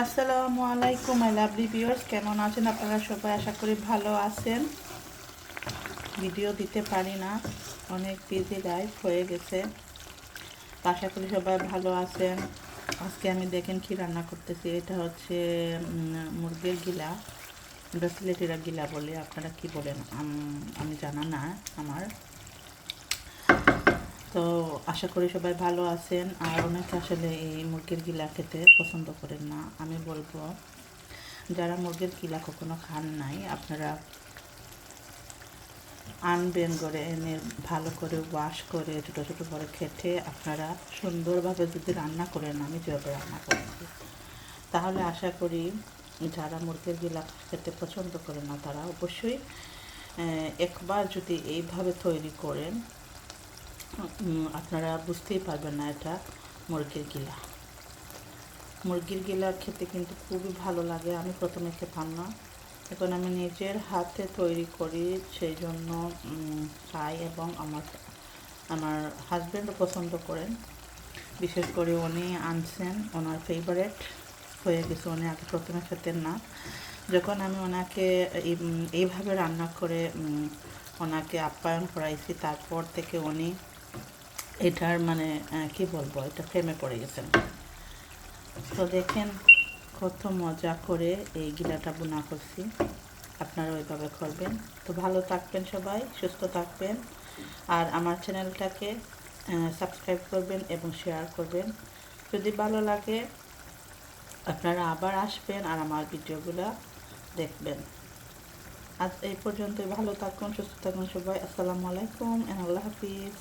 আসসালামু আলাইকুম I lovely viewers কেমন আছেন আপনারা সবাই? আশা করি ভালো আছেন। ভিডিও দিতে পারি না, অনেক বিজি লাইফ হয়ে গেছে। আশা করি সবাই ভালো আছেন। আজকে আমি দেখেন কি রান্না করতেছি, এটা হচ্ছে মুরগির গিলা আমরা সিলেটিরা গিলা বলে, আপনারা কি বলেন? আমি জানা না আমার। তো আশা করি সবাই ভালো আছেন। আর অনেকে আসলে এই মুরগির গিলা খেতে পছন্দ করেন না। আমি বলব, যারা মুরগির গিলা কখনো খান নাই, আপনারা আনবেন করে, এনে ভালো করে ওয়াশ করে, ছোটো ছোটো করে খেটে আপনারা সুন্দরভাবে যদি রান্না করেন, আমি যেভাবে রান্না করেছি। তাহলে আশা করি যারা মুরগির গিলা খেতে পছন্দ করে না, তারা অবশ্যই একবার যদি এইভাবে তৈরি করেন আপনারা বুঝতেই পারবেন না এটা মুরগির গিলা। মুরগির গিলা খেতে কিন্তু খুবই ভালো লাগে, আমি প্রথমে খেতাম না। এখন আমি নিজের হাতে তৈরি করি, সেই জন্য খাই এবং আমার আমার হাজব্যান্ডও পছন্দ করেন। বিশেষ করে উনি আনছেন, ওনার ফেভারেট হয়ে গেছে, উনি আগে প্রথমে খেতেন না। যখন আমি ওনাকে এই- এইভাবে রান্না করে ওনাকে আপ্যায়ন করাইছি, তারপর থেকে উনি এটার মানে কি বলব, এটা প্রেমে পড়ে গেছেন। তো দেখেন কত মজা করে এই গিলাটা বোনা করছি। আপনারা ওইভাবে করবেন। তো ভালো থাকবেন সবাই, সুস্থ থাকবেন। আর আমার চ্যানেলটাকে সাবস্ক্রাইব করবেন এবং শেয়ার করবেন। যদি ভালো লাগে, আপনারা আবার আসবেন আর আমার ভিডিওগুলো দেখবেন। আজ এই পর্যন্তই। ভালো থাকুন, সুস্থ থাকুন সবাই। আসসালামু আলাইকুম আল্লাহ হাফিজ।